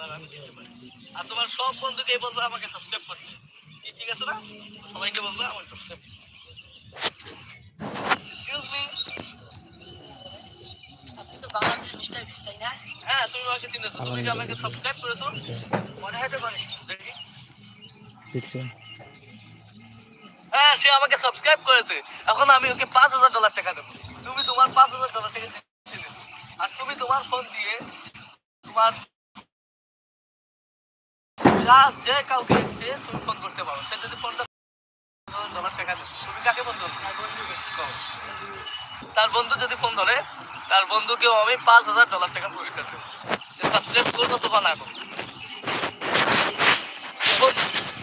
Dollar আমি দিতে পারি। আর তোমার সব বন্ধুকে বলব আমাকে সাবস্ক্রাইব করতে ঠিক আছে না? সবাইকে বলব আমাকে সাবস্ক্রাইব এক্সকিউজ মি আপনি তো বাংলাদেশের মিস্টার বিশ তাই না? হ্যাঁ তুমি আমাকে চিনেছো। তুমি কি আমাকে সাবস্ক্রাইব করেছ? মনে হয় তো করেছি দেখি। হ্যাঁ সে আমাকে সাবস্ক্রাইব করেছে। এখন আমি ওকে পাঁচ হাজার ডলার টাকা দেবো। তুমি তোমার পাঁচ হাজার ডলার টাকা আর তুমি তোমার ফোন দিয়ে তোমার যা যে কাউকে যে তুমি ফোন করতে পারো সে যদি ফোনটা ডলার টাকা দেবে তুমি কাকে ফোন করবে। তার বন্ধু যদি ফোন ধরে তার বন্ধুকেও আমি পাঁচ হাজার ডলার টাকা পুরস্কার দেবো। সে সাবস্ক্রাইব করব অথবা না করব?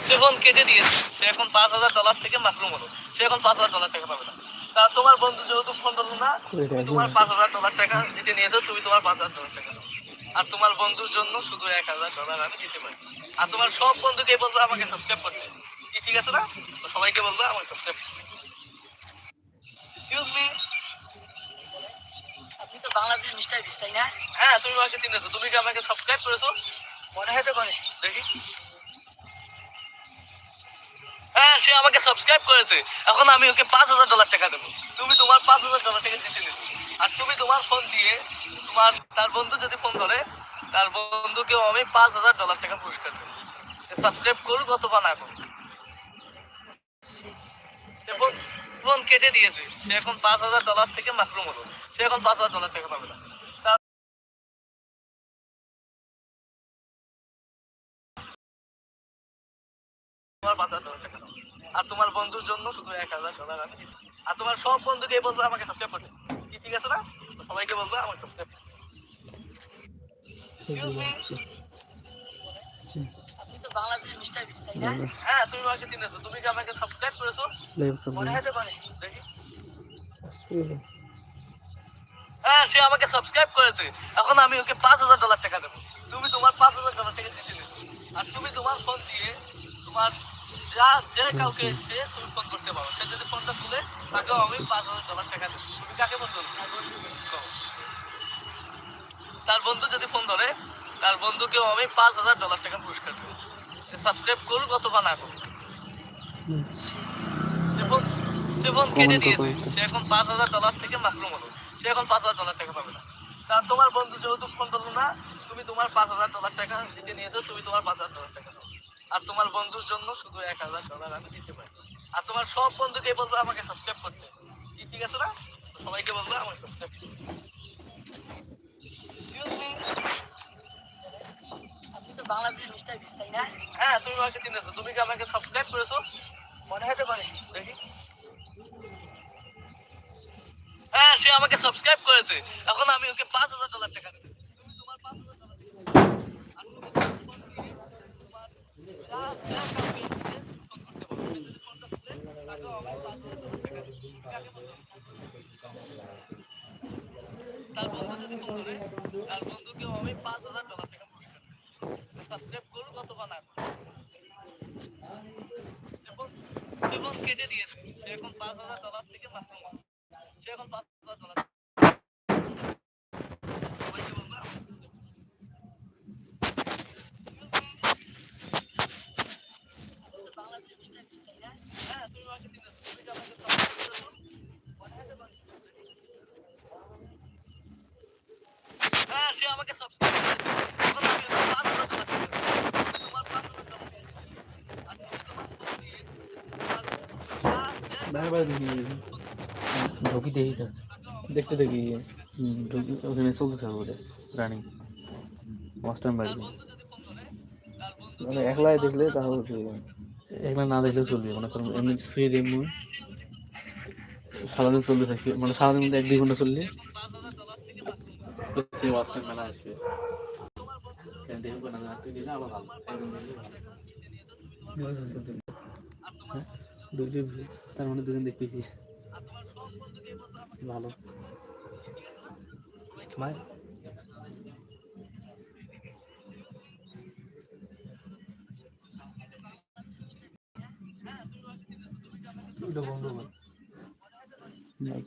সে ফোন কেটে দিয়েছে। সে এখন পাঁচ হাজার ডলার থেকে মাহরুম হলো। সে এখন পাঁচ হাজার ডলার টাকা পাবে না। তা তোমার বন্ধু যেহেতু ফোন ধরলো না তোমার পাঁচ হাজার ডলার টাকা জিতে নিয়েছো তুমি তোমার পাঁচ হাজার ডলার টাকা। আর তোমার বন্ধুর জন্য শুধু এক হাজার ডলার আমি দিতে পারি। আর তোমার সব বন্ধুকে বলব আমাকে সাবস্ক্রাইব করতে কি ঠিক আছে না? তো সবাইকে বলব আমাকে সাবস্ক্রাইব এক্সকিউজ মি আপনি তো বাংলাদেশের মিস্টার বিশ তাই না? হ্যাঁ তুমি আমাকে চিনেছো। তুমি কি আমাকে সাবস্ক্রাইব করেছ? মনে হয় তো করেছি। দেখি। হ্যাঁ সে আমাকে সাবস্ক্রাইব করেছে। এখন আমি ওকে পাঁচ হাজার ডলার টাকা দেবো। তুমি তোমার পাঁচ হাজার ডলার টাকা জিতে নিবে আর তুমি তোমার ফোন দিয়ে তোমার, তার বন্ধু যদি ফোন ধরে, তার বন্ধুকেও আমি পাঁচ হাজার ডলার টাকা পুরস্কার দেবো। সে সাবস্ক্রাইব করুক অথবা না করুক। ফোন- কেটে দিয়েছে। সে এখন পাঁচ হাজার ডলার থেকে হলো। সে এখন পাঁচ হাজার ডলার টাকা পাবে না। আর তোমার বন্ধুর জন্য শুধু এক হাজার ডলার আর তোমার সব বন্ধুকে বলব আমাকে সাবস্ক্রাইব করতে কি ঠিক আছে না? সবাইকে বলব আমাকে সাবস্ক্রাইব? আপনি তো বাংলাদেশের মিস্টার বিশ তাই না হ্যাঁ তুমি আমাকে চিনেছো তুমি কি আমাকে সাবস্ক্রাইব করেছ মনে হয় তো করেছি দেখি হ্যাঁ সে আমাকে সাবস্ক্রাইব করেছে। এখন আমি ওকে পাঁচ হাজার ডলার টাকা দেবো। তুমি তোমার পাঁচ হাজার ডলার টাকা দিতে আর তুমি তোমার ফোন দিয়ে তোমার যা যে কাউকে যে তুমি ফোন করতে পারো সে যদি ফোনটা তুলে তাকেও আমি পাঁচ হাজার ডলার টাকা দেবো। তুমি কাকে ফোন করবে? তার বন্ধু যদি ফোন ধরে তার বন্ধুকেও আমি পাঁচ হাজার ডলার টাকা পুরস্কার দেবো। সে সাবস্ক্রাইব করুক অথবা না করুক। সে ফোন- কেটে দিয়েছে। সে এখন পাঁচ হাজার ডলার থেকে মাহরুম হলো। সে এখন পাঁচ হাজার ডলার টাকা পাবে না। তা তোমার বন্ধু যেহেতু ফোন ধরলো না তুমি তোমার পাঁচ হাজার ডলার টাকা জিতে নিয়েছো তুমি তোমার পাঁচ হাজার ডলার টাকা। আর তোমার বন্ধুর জন্য শুধু এক হাজার ডলার আমি দিতে পারি। আর তোমার সব বন্ধুকে বলব আমাকে সাবস্ক্রাইব করতে। কি ঠিক আছে না? সবাইকে বলব আমাকে সাবস্ক্রাইব করতে। আপনি তো বাংলাদেশের মিস্টার বিশ তাই না? হ্যাঁ তুমি আমাকে চিনেছো। তুমি কি আমাকে সাবস্ক্রাইব করেছ? মনে হয় তো করেছি দেখি। হ্যাঁ সে আমাকে সাবস্ক্রাইব করেছে। এখন আমি ওকে পাঁচ হাজার ডলার টাকা দেবো তুমি তোমার পাঁচ হাজার ডলার টাকা দাও। আর তুমি তোমার ফোন দিয়ে তোমার যা যা কাউকে দিয়ে ফোন করতে পারো। সে যদি ফোনটা তুলে, তাকেও আমি পাঁচ হাজার ডলার টাকা দেবো। তুমি কাকে ফোন করবে? তার বন্ধু যদি ফোন ধরে তার বন্ধুকেও আমি পাঁচ হাজার টাকা পুরস্কার দেবো সাবস্ক্রাইব না করুক সে ফোন- সে ফোন কেটে দিয়েছে সে এখন পাঁচ হাজার ডলার থেকে হলো। সে এখন পাঁচ হাজার ডলার সবাইকে বলব আমাকে subscribe করতে। আপনি তো বাংলাদেশের মিস্টার বিশ তাই না হ্যাঁ তুমি আমাকে চিনেছো তুমি কি আমাকে সাবস্ক্রাইব করেছ মনে হয় তো করেছি হ্যাঁ সে আমাকে সাবস্ক্রাইব করেছে এখন আমি ওকে পাঁচ হাজার ডলার টাকা দেবো। তুমি তোমার পাঁচ হাজার ডলার টাকা দিবে। আর তুমি তোমার ফোন দিয়ে তোমার যা দেখি ঢুকি দেখি থাক দেখতে দেখি। ঢুকি ওখানে চলতে থাকবে ওটা রানিং মাস্টার তার বাড়ি বন্ধু যদি ফোন ধরে তার বন্ধু মানে একলাই দেখলে তাহলে ঠিক আছে একলা না দেখলেও চলবে মনে করুন এমনি শুয়ে মুই সারাদিন চলতে থাকি মানে সারাদিন মধ্যে এক দুই ঘণ্টা চললে। সেই মাস্টার মেলা আসবে। দেখো না তুই দিলে আবার ভালো। দুইটি তার মানে দুজন দেখতেছি। ভালো। ভাই। ওটা বন্ধ কর। নাই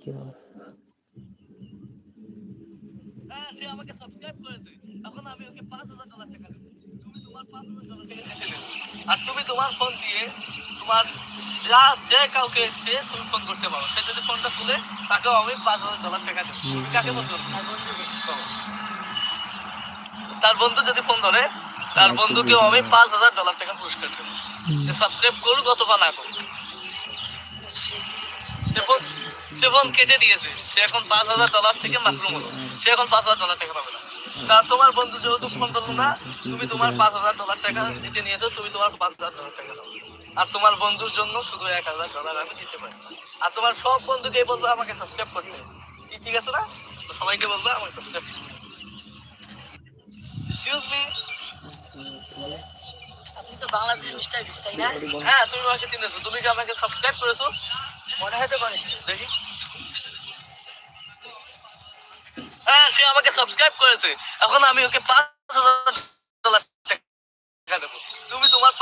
হ্যাঁ সে আমাকে সাবস্ক্রাইব করেছে। এখন আমি ওকে পাঁচ হাজার ডলার টাকা দেবো। তোমার পাঁচ হাজার ডলার আর তুমি তোমার ফোন দিয়ে তোমার যা যে কাউকে ইচ্ছে তুমি ফোন করতে পারো সে যদি ফোনটা তুলে তাকেও আমি পাঁচ হাজার ডলার টাকা দেবো। কাকে ফোন করবে? বন্ধুকে। তার বন্ধু যদি ফোন ধরে তার বন্ধুকেও আমি পাঁচ হাজার ডলার টাকা পুরস্কার দেবো। সে সাবস্ক্রাইব করুক অথবা না করুক। সে- সে ফোন কেটে দিয়েছে। সে এখন পাঁচ হাজার ডলার থেকে মাহরুম হলো। সে এখন পাঁচ হাজার ডলার টাকা পাবে না। তা তোমার বন্ধু যেহেতু ফোন ধরলো না তুমি তোমার পাঁচ হাজার ডলার টাকা জিতে নিয়েছো তুমি তোমার পাঁচ হাজার ডলার টাকা দাও। আর তোমার বন্ধুর জন্য শুধু এক হাজার ডলার আমি দিতে পারি আর তোমার সব বন্ধুকে বলব আমাকে সাবস্ক্রাইব করতে। কি ঠিক আছে না? তো সবাইকে বলব আমাকে সাবস্ক্রাইব করতে। এক্সকিউজ মি আপনি তো বাংলাদেশের মিস্টার বিস তাই না? হ্যাঁ তুমি আমাকে চিনেছো। তুমি কি আমাকে সাবস্ক্রাইব করেছ? মনে হয় তো করেছি। দেখি। হ্যাঁ সে আমাকে সাবস্ক্রাইব করেছে। এখন আমি ওকে পাঁচ হাজার ডলার টাকা দেবো তুমি তোমার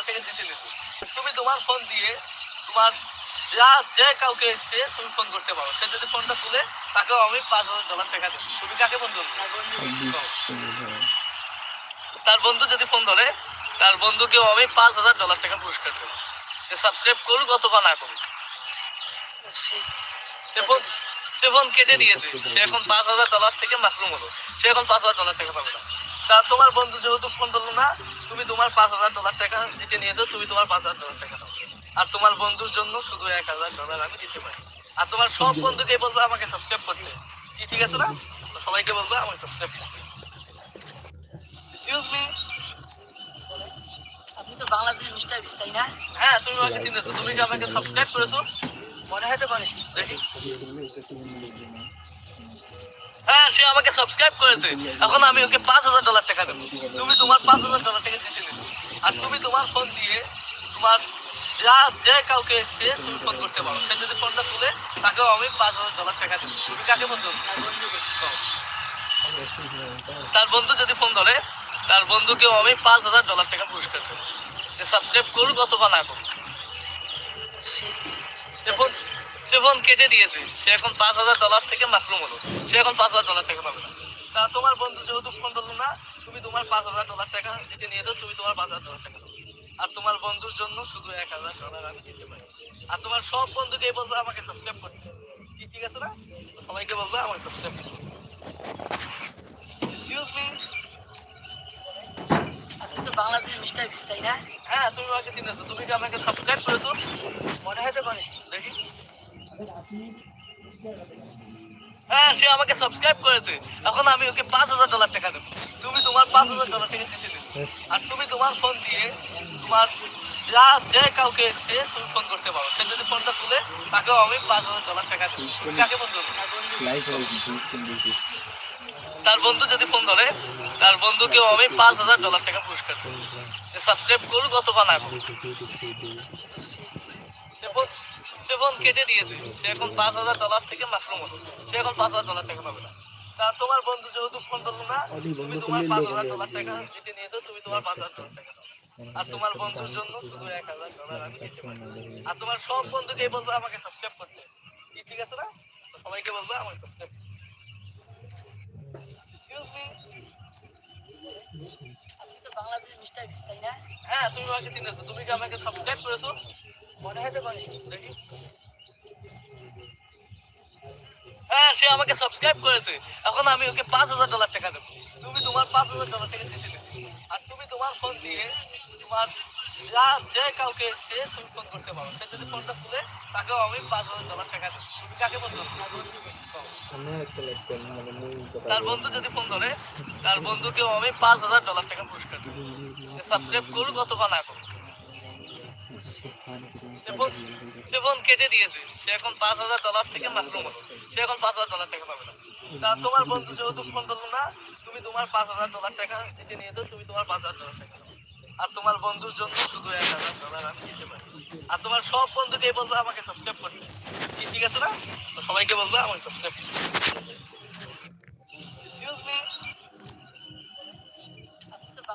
ডলার টাকা জিতে নিছো তুমি তোমার ফোন দিয়ে তোমার যা যে কাউকে ইচ্ছে তুমি ফোন করতে পারো। সে যদি ফোনটা তুলে তাকেও আমি পাঁচ হাজার ডলার টাকা দেবো। তুমি কাকে ফোন বন্ধুকে। তার বন্ধু যদি ফোন ধরে তার বন্ধুকেও আমি পাঁচ হাজার ডলার টাকা পুরস্কার দেবো। সে সাবস্ক্রাইব করুক অথবা না করুক। সে- সে ফোন সে ফোন কেটে দিয়েছে। সে এখন পাঁচ হাজার ডলার থেকে মাহরুম হলো। সে এখন পাঁচ হাজার ডলার টাকা পাবে না। তা তোমার বন্ধু যেহেতু ফোন ধরলো না তুমি তোমার পাঁচ হাজার ডলার টাকা জিতে নিয়েছো তুমি তোমার পাঁচ হাজার ডলার টাকা আর তোমার বন্ধুর জন্য শুধু এক হাজার ডলার আমি দিতে পারি। আর তোমার সব বন্ধুকে বলব আমাকে সাবস্ক্রাইব করতে। কি ঠিক আছে না? সবাইকে বলব আমাকে সাবস্ক্রাইব করতে। এক্সকিউজ মি আপনি তো বাংলাদেশের মিস্টার বিস তাই না? হ্যাঁ তুমি আমাকে চিনেছো তুমি কি আমাকে সাবস্ক্রাইব করেছ? মনে হয় তো করেছি। দেখি হ্যাঁ সে আমাকে সাবস্ক্রাইব করেছে। এখন আমি ওকে পাঁচ হাজার ডলার টাকা দেবো। তুমি তোমার পাঁচ হাজার ডলার টাকা জিতে নিছো আর তুমি তোমার ফোন দিয়ে তোমার যা যে কাউকে ইচ্ছে তুমি ফোন করতে পারো। সে যদি ফোনটা তুলে তাকেও আমি পাঁচ হাজার ডলার টাকা দেবো। তুমি কাকে ফোন করবে তার বন্ধু যদি ফোন ধরে তার বন্ধুকেও আমি পাঁচ হাজার ডলার টাকা পুরস্কার দেবো। সে সাবস্ক্রাইব করুক অথবা না করুক। সে ফোন সে ফোন কেটে দিয়েছে। সে এখন পাঁচ হাজার ডলার থেকে মাহরুম হলো। সে এখন পাঁচ হাজার ডলার থেকে পাবে না। তা তোমার বন্ধু যেহেতু ফোন ধরলো না তুমি তোমার পাঁচ হাজার ডলার টাকা জিতে নিয়েছো তুমি তোমার পাঁচ হাজার ডলার টাকা আর তোমার বন্ধুর জন্য শুধু এক হাজার ডলার আমি দিতে পারি। আর তোমার সব বন্ধুকে বলব আমাকে সাবস্ক্রাইব করতে কি ঠিক আছে না? সবাইকে বলব আমাকে সাবস্ক্রাইব করতে আপনি তো বাংলাদেশের মিস্টার বিস তাই না? হ্যাঁ তুমি আমাকে চিনেছো। তুমি কি আমাকে সাবস্ক্রাইব করেছ? মনে হয় তো করেছি দেখি। হ্যাঁ সে আমাকে সাবস্ক্রাইব করেছে। এখন আমি ওকে পাঁচ হাজার ডলার টাকা দেবো। তুমি তোমার পাঁচ হাজার ডলার নিবে। আর তুমি তোমার ফোন দিয়ে তোমার যা যে কাউকে তুমি ফোন করতে পারো সে যদি ফোনটা তুলে তাকেও আমি পাঁচ হাজার ডলার টাকা দেবো। কাকে ফোন তার বন্ধু যদি ফোন ধরে তার বন্ধুকেও আমি পাঁচ হাজার ডলার টাকা পুরস্কার দেবো। সে সাবস্ক্রাইব করুক অথবা না করুক। সে ফোন- কেটে দিয়েছে। সে এখন পাঁচ হাজার ডলার থেকে মাহরুম হলো। সে এখন পাঁচ হাজার ডলার টাকা পাবে না। তা তোমার বন্ধু যেহেতু ফোন ধরলো না তুমি তোমার পাঁচ হাজার ডলার টাকা জিতে নিয়েছো তুমি তোমার পাঁচ হাজার ডলার টাকা আর তোমার বন্ধুর জন্য শুধু এক হাজার ডলার আমি দিতে পারি। আর তোমার সব বন্ধুকে বলব আমাকে সাবস্ক্রাইব করতে কি ঠিক আছে না? সবাইকে বলব আমাকে সাবস্ক্রাইব আপনি তো বাংলাদেশের মিস্টার তাই না? হ্যাঁ তুমি আমাকে চিনেছো। তুমি কি আমাকে সাবস্ক্রাইব করেছ? মনে হয় হ্যাঁ সে আমাকে সাবস্ক্রাইব করেছে। এখন আমি ওকে পাঁচ হাজার ডলার টাকা দেবো। তুমি তোমার পাঁচ হাজার ডলার টাকা নিবে আর তুমি তোমার ফোন দিয়ে তোমার যা যে কাউকে ইচ্ছে তুমি ফোন করতে পারো সে যদি ফোনটা তুলে তাকেও আমি পাঁচ হাজার ডলার টাকা দেবো। তুমি কাকে ফোন করি মানে তার বন্ধু যদি ফোন ধরে তার বন্ধুকেও আমি পাঁচ হাজার ডলার টাকা পুরস্কার দেবো। সে সাবস্ক্রাইব করুক অথবা না করুক। সে কেটে দিয়েছে। সে এখন পাঁচ হাজার ডলার থেকে মাহরুম সে এখন পাঁচ হাজার ডলার টাকা পাবে না। তা তোমার বন্ধু যেহেতু ফোন ধরলো না, তুমি তোমার পাঁচ হাজার ডলার টাকা জিতে নিয়েছো, তুমি তোমার পাঁচ হাজার ডলার টাকা। আর তোমার বন্ধুর জন্য শুধু এক হাজার ডলার আমি দিতে পারি। আর তোমার সব বন্ধুকে বলব আমাকে সাবস্ক্রাইব করতে। ঠিক আছে না? তো সবাইকে বলব আমাকে সাবস্ক্রাইব করতে।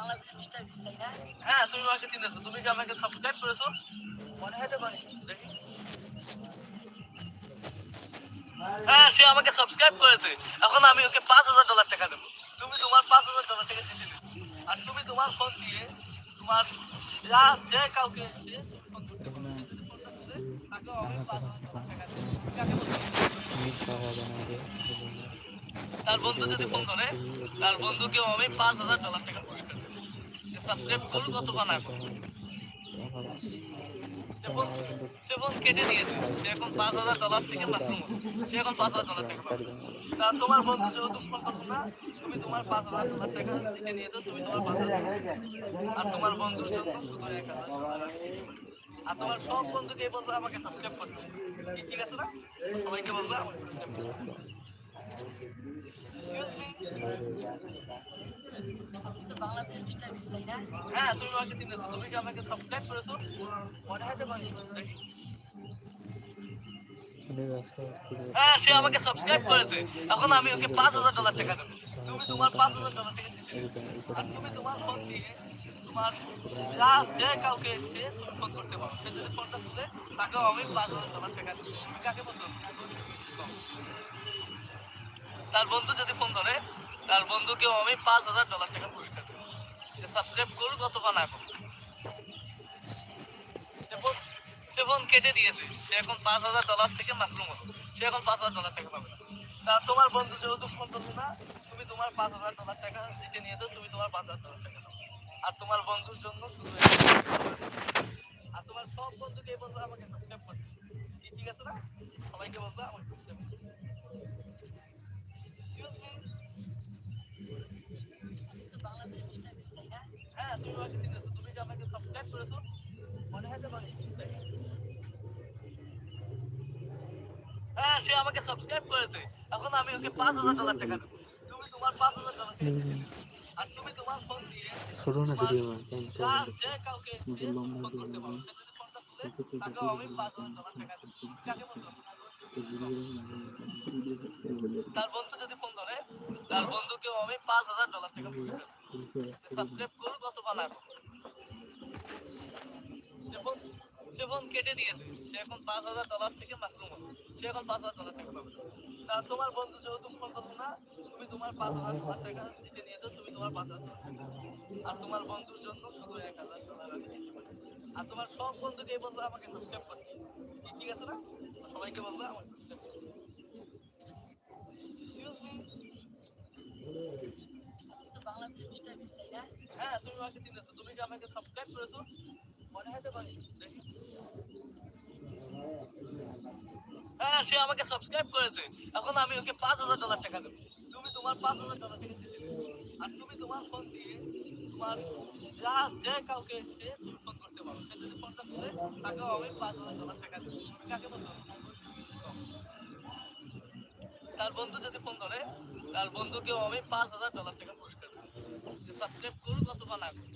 বাংলাদেশের মিস্টার বিস তাই না? হ্যাঁ তুমি আমাকে চিনেছো। তুমি কি আমাকে সাবস্ক্রাইব করেছ? মনে হয় তো করেছি দেখি। হ্যাঁ সে আমাকে সাবস্ক্রাইব করেছে। এখন আমি ওকে পাঁচ হাজার ডলার টাকা দেবো। তুমি তোমার পাঁচ হাজার ডলার টাকা দিতে আর তুমি তোমার ফোন দিয়ে তোমার যা যে কাউকে ফোন করতে তাকে আমি পাঁচ হাজার ডলার টাকা দেবো। তার বন্ধু যদি ফোন করে তার বন্ধুকেও আমি পাঁচ হাজার ডলার টাকা পুরস্কার সাবস্ক্রাইব করুক অথবা না সে ফোন- কেটে দিয়েছে। সে এখন পাঁচ হাজার ডলার থেকে মাহরুম সে এখন পাঁচ হাজার ডলার তা তোমার বন্ধু যেহেতু ফোন না তুমি তোমার পাঁচ হাজার ডলার টাকা জিতে নিয়েছো তুমি তোমার পাঁচ হাজার আর তোমার বন্ধুর জন্য শুধু এক হাজার আর তোমার সব বন্ধুকে বলব আমাকে সাবস্ক্রাইব করতে ঠিক আছে না? সবাইকে বলব আমাকে সাবস্ক্রাইব করতে হ্যাঁ তুমি আমাকে চিনেছো তুমি কি আমাকে সাবস্ক্রাইব করেছ? তো হ্যাঁ সে আমাকে সাবস্ক্রাইব করেছে। এখন আমি ওকে পাঁচ হাজার ডলার টাকা দেবো। তুমি তোমার পাঁচ হাজার ডলার টাকা দিতে আর তুমি তোমার ফোন দিয়ে তোমার যা যে কাউকে ইচ্ছে তুমি ফোন করতে পারো, সে যদি ফোনটা তুলে তাকেও আমি পাঁচ হাজার ডলার টাকা দেবো। তুমি কাকে বলছো তার বন্ধু যদি ফোন করে তার বন্ধুকেও আমি পাঁচ হাজার ডলার টাকা পুরস্কার দেবো। সে সাবস্ক্রাইব করুক অথবা না করুক। সে ফোন- কেটে দিয়েছে। সে এখন পাঁচ হাজার ডলার থেকে মাহরুম হলো। সে এখন পাঁচ হাজার ডলার টাকা পাবে না। তা তোমার বন্ধু যেহেতু ফোন করল না, তুমি তোমার পাঁচ হাজার ডলার টাকা জিতে নিয়েছো, তুমি তোমার পাঁচ হাজার ডলার টাকা আর তোমার বন্ধুর জন্য শুধু। আর তোমার সব বন্ধুকে বলব আমাকে সাবস্ক্রাইব করতে কি ঠিক আছে না? সবাইকে বলব আমাকে সাবস্ক্রাইব হ্যাঁ তুমি আমাকে চিনেছো তুমি কি আমাকে সাবস্ক্রাইব করেছ মনে হয় তো হ্যাঁ সে আমাকে সাবস্ক্রাইব করেছে এখন আমি ওকে পাঁচ হাজার ডলার টাকা দেবো তুমি তোমার পাঁচ হাজার ডলার আর তুমি তোমার ফোন দিয়ে ছোট না ভিডিও যে কাউকে ইচ্ছে ফোন করতে পারো সে যদি ফোনটা তুলে তাকেও আমি পাঁচ হাজার ডলার টাকা দেবো কাকে তার বন্ধু যদি তার বন্ধুকেও আমি পাঁচ হাজার ডলার টাকা সাবস্ক্রাইব করুক অথবা না করুক সে ফোন কেটে দিয়েছে। সে এখন পাঁচ হাজার ডলার থেকে মাহরুম হলো সে এখন পাঁচ হাজার ডলার টাকা পাবে। তা তোমার বন্ধু যেহেতু ফোন করল না, তুমি তোমার পাঁচ হাজার ডলার টাকা জিতে নিয়েছো, তুমি তোমার পাঁচ হাজার আর তোমার বন্ধুর জন্য শুধু এক হাজার ডলার আর তোমার সব বন্ধুকে বলব আমাকে সাবস্ক্রাইব করতে। ঠিক আছে না? সবাইকে বলব আমাকে সাবস্ক্রাইব করতে Excuse me? আপনি তো বাংলাদেশের মিস্টার বিস তাই না হ্যাঁ হয়? হ্যাঁ সে আমাকে সাবস্ক্রাইব করেছে। এখন আমি ওকে পাঁচ হাজার ডলার টাকা দেবো। তুমি তোমার পাঁচ হাজার ডলার টাকা দিতে আর তুমি তোমার ফোন দিয়ে তোমার যা, যে কাউকে ইচ্ছে তুমি ফোন করতে পারো, সে যদি ফোনটা তুলে, তাকেও আমি পাঁচ হাজার ডলার টাকা দেবো। তুমি কাকে বলছো তার বন্ধু যদি ফোন করে তার বন্ধুকেও আমি পাঁচ হাজার ডলার টাকা পুরস্কার দেবো। সে সাবস্ক্রাইব করুক অথবা না করুক।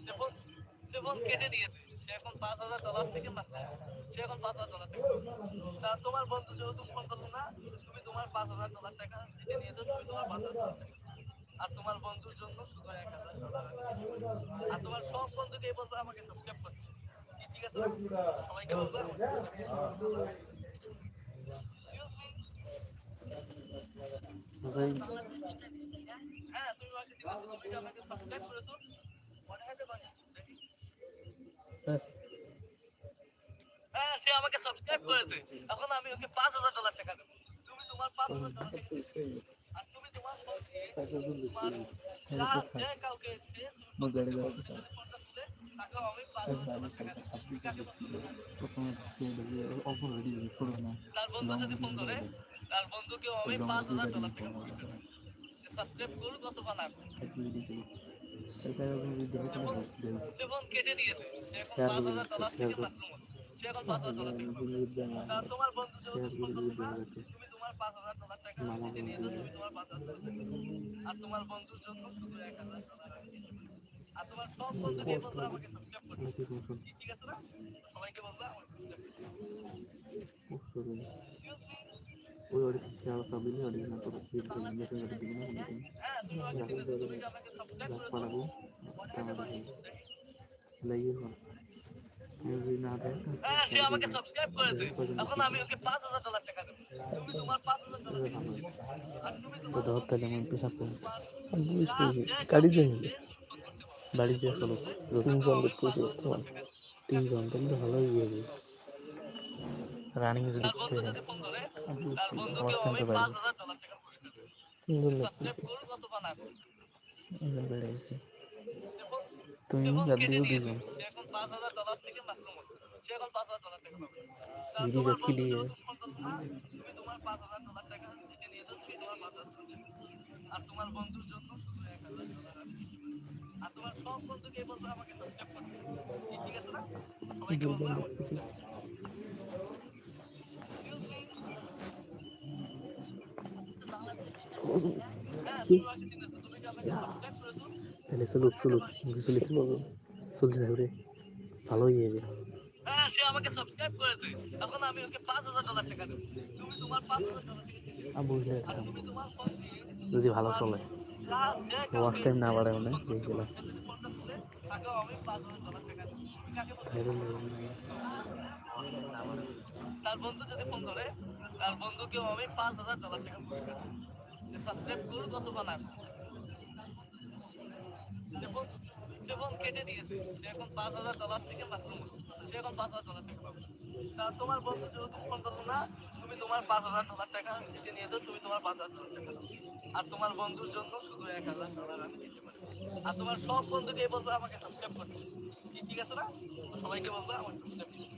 সে ফোন- কেটে দিয়েছে। সে এখন পাঁচ হাজার ডলার থেকে মাত্র সে এখন পাঁচ হাজার ডলার টাকা তা তোমার বন্ধু যেহেতু ফোন করল না, তুমি তোমার পাঁচ হাজার ডলার টাকা জিতে নিয়েছো তুমি তোমার পাঁচ হাজার টাকা আর তোমার বন্ধুর জন্য শুধু এক হাজার ডলার আর তোমার সব বন্ধুকে বলব আমাকে সাবস্ক্রাইব করতে। ঠিক আছে? সবাইকে বলব আমাকে subscribe করতে। Excuse me? বাংলাদেশের মিস্টার বিস তাই না হ্যাঁ তুমি আমাকে চিনেছো তুমি কি আমাকে সাবস্ক্রাইব করেছ মনে হয় তো করেছি দেখি হ্যাঁ। সে আমাকে সাবস্ক্রাইব করেছে। এখন আমি ওকে পাঁচ হাজার ডলার টাকা দেবো। তুমি তোমার পাঁচ হাজার ডলার। আর তুমি তোমার যা কাউকে? তার বন্ধু যদি ফোন করে তার বন্ধুকেও আমি পাঁচ হাজার ডলার টাকা পুরস্কার সে সাবস্ক্রাইব করুক অথবা না সে ফোন কেটে দিয়েছে। সে এখন পাঁচ হাজার ডলার থেকে মাহরুম সে এখন পাঁচ হাজার ডলার টাকা তোমার বন্ধু যেহেতু ফোন করল না তুমি তোমার পাঁচ হাজার ডলার টাকা জিতে নিয়েছো তুমি তোমার পাঁচ হাজার ডলার আর তোমার বন্ধুর জন্য শুধু এক হাজার ডলার আর তোমার সব বন্ধুকে বলব আমাকে সাবস্ক্রাইব করতে ঠিক আছে না? সবাইকে বলব আমাকে সাবস্ক্রাইব করতে Excuse me? হ্যাঁ তুমি আমাকে চিনেছো তুমি কি আমাকে সাবস্ক্রাইব করেছ মনে হয় তো করেছি দেখি যদি না দেয় হ্যাঁ সে আমাকে সাবস্ক্রাইব করেছে এখন আমি ওকে পাঁচ হাজার ডলার টাকা দেবো তুমি তোমার পাঁচ হাজার ডলার টাকা দিবে। আর তুমি তো তোমার ধর তাহলে আমি পেশাব করব গাড়ি দিয়ে নিবি বাড়িতে আসলো তিনজন লোক পুষে তোমার তিনজন তাহলে তো ভালোই বিয়ে হবে রানিং যদি আমি তুমি। তা ভিডিও তোমার দেখি দিয়ে। আর তোমার বন্ধুর জন্য শুধু এক হাজার ডলার আছে। আর তোমার সব বন্ধুকে বলবে আমাকে সাবস্ক্রাইব করতে ঠিক আছে না? সবাইকে বলবে দুজন লোক আমাকে পুষে হ্যাঁ তুমি আমাকে চিনেছো তুমি কি আমাকে সাবস্ক্রাইব করেছ তাহলে চলুক চলুক চলতে থাকবে ভালোই হবে হ্যাঁ সে আমাকে সাবস্ক্রাইব করেছে। এখন আমি ওকে পাঁচ হাজার ডলার টাকা দেবো। তুমি তোমার পাঁচ হাজার ডলার বুঝলে যদি ভালো চলে। ওয়াচ টাইম না বাড়ে মানে তার বন্ধু যদি ফোন করে তার বন্ধুকেও আমি পাঁচ হাজার ডলার টাকা পুরস্কার সে সাবস্ক্রাইব করুক অথবা না। সে ফোন কেটে দিয়েছে। সে এখন পাঁচ হাজার ডলার থেকে। সে এখন পাঁচ হাজার ডলার টাকা পাবে। তা তোমার বন্ধু যেহেতু ফোন করল না, তুমি তোমার পাঁচ হাজার ডলার টাকা জিতে নিয়েছো, তুমি তোমার পাঁচ হাজার ডলার টাকা আর তোমার বন্ধুর জন্য শুধু এক হাজার ডলার আমি দিতে পারি আর তোমার সব বন্ধুকে বলব আমাকে সাবস্ক্রাইব করতে। কি ঠিক আছে না? সবাইকে বলব আমাকে সাবস্ক্রাইব করতে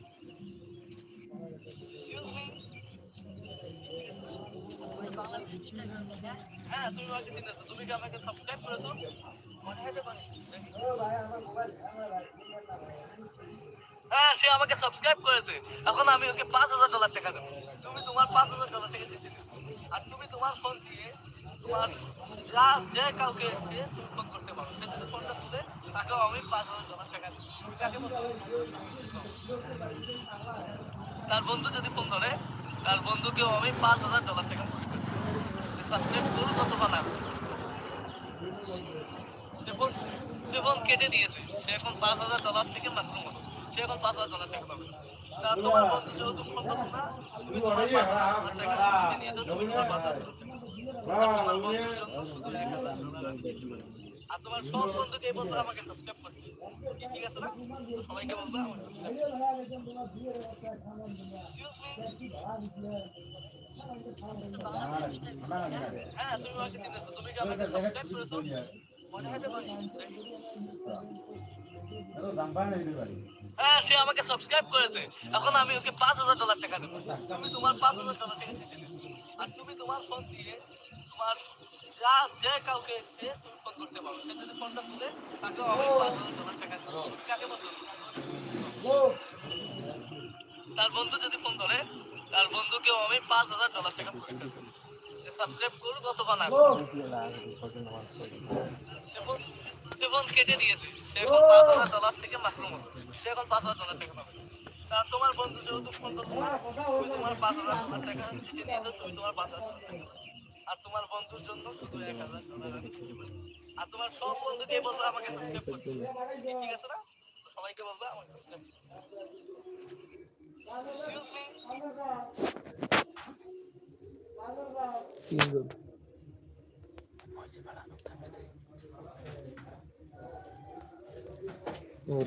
Excuse me? তুমি বাংলাদেশ মিস্টার বিস্তাই না হ্যাঁ তুমি আমাকে চিনেছো তুমি কি আমাকে সাবস্ক্রাইব করেছ? মনে হ্যাঁ সে আমাকে সাবস্ক্রাইব করেছে। এখন আমি ওকে পাঁচ হাজার ডলার টাকা দেবো। তুমি তোমার পাঁচ হাজার ডলার টাকা দিতে আর তুমি তোমার ফোন দিয়ে তোমার যা যে কাউকে ইচ্ছে তুমি ফোন করতে পারো সে যদি ফোনটা তুলে তাকেও আমি পাঁচ হাজার ডলার টাকা দেবো। তুমি কাকে তার বন্ধু যদি ফোন করে তার বন্ধুকেও আমি পাঁচ হাজার ডলার টাকা পুরস্কার সে ফোন কেটে দিয়েছে। সে এখন পাঁচ হাজার ডলার থেকে হলো সে এখন পাঁচ হাজার ডলার টাকা পাবে। তা তোমার বন্ধু না তুমি তোমার পাঁচ হাজার। আর তোমার সব বন্ধুকে বলব আমাকে সাবস্ক্রাইব করতে ঠিক আছে না? সবাইকে বলব হ্যাঁ এখন আমি ওকে পাঁচ হাজার ডলার টাকা দেবো। তুমি তোমার পাঁচ হাজার ডলার টাকা দিতে আর তুমি তোমার ফোন দিয়ে তোমার যা, যে কাউকে তুমি ফোন করতে পারো, সে যদি ফোনটা তুলে আমি পাঁচ হাজার ডলার টাকা দেবো। তার বন্ধু যদি ফোন করে তার বন্ধুকেও আমি পাঁচ হাজার ডলার টাকা পুরস্কার সে সাবস্ক্রাইব করুক অথবা না ফোন- কেটে দিয়েছে। সে এখন পাঁচ হাজার ডলার থেকে মাহরুম হলো সে এখন পাঁচ হাজার ডলার টাকা পাবে। তোমার বন্ধু যেহেতু ফোন করল তুমি তোমার পাঁচ হাজার টাকা তুমি তোমার পাঁচ হাজার টাকা আর তোমার বন্ধুর জন্য। আর তোমার সব বন্ধুকে বলব আমাকে ঠিক আছে না? সবাইকে বলব আমাকে? তিনজন ওরে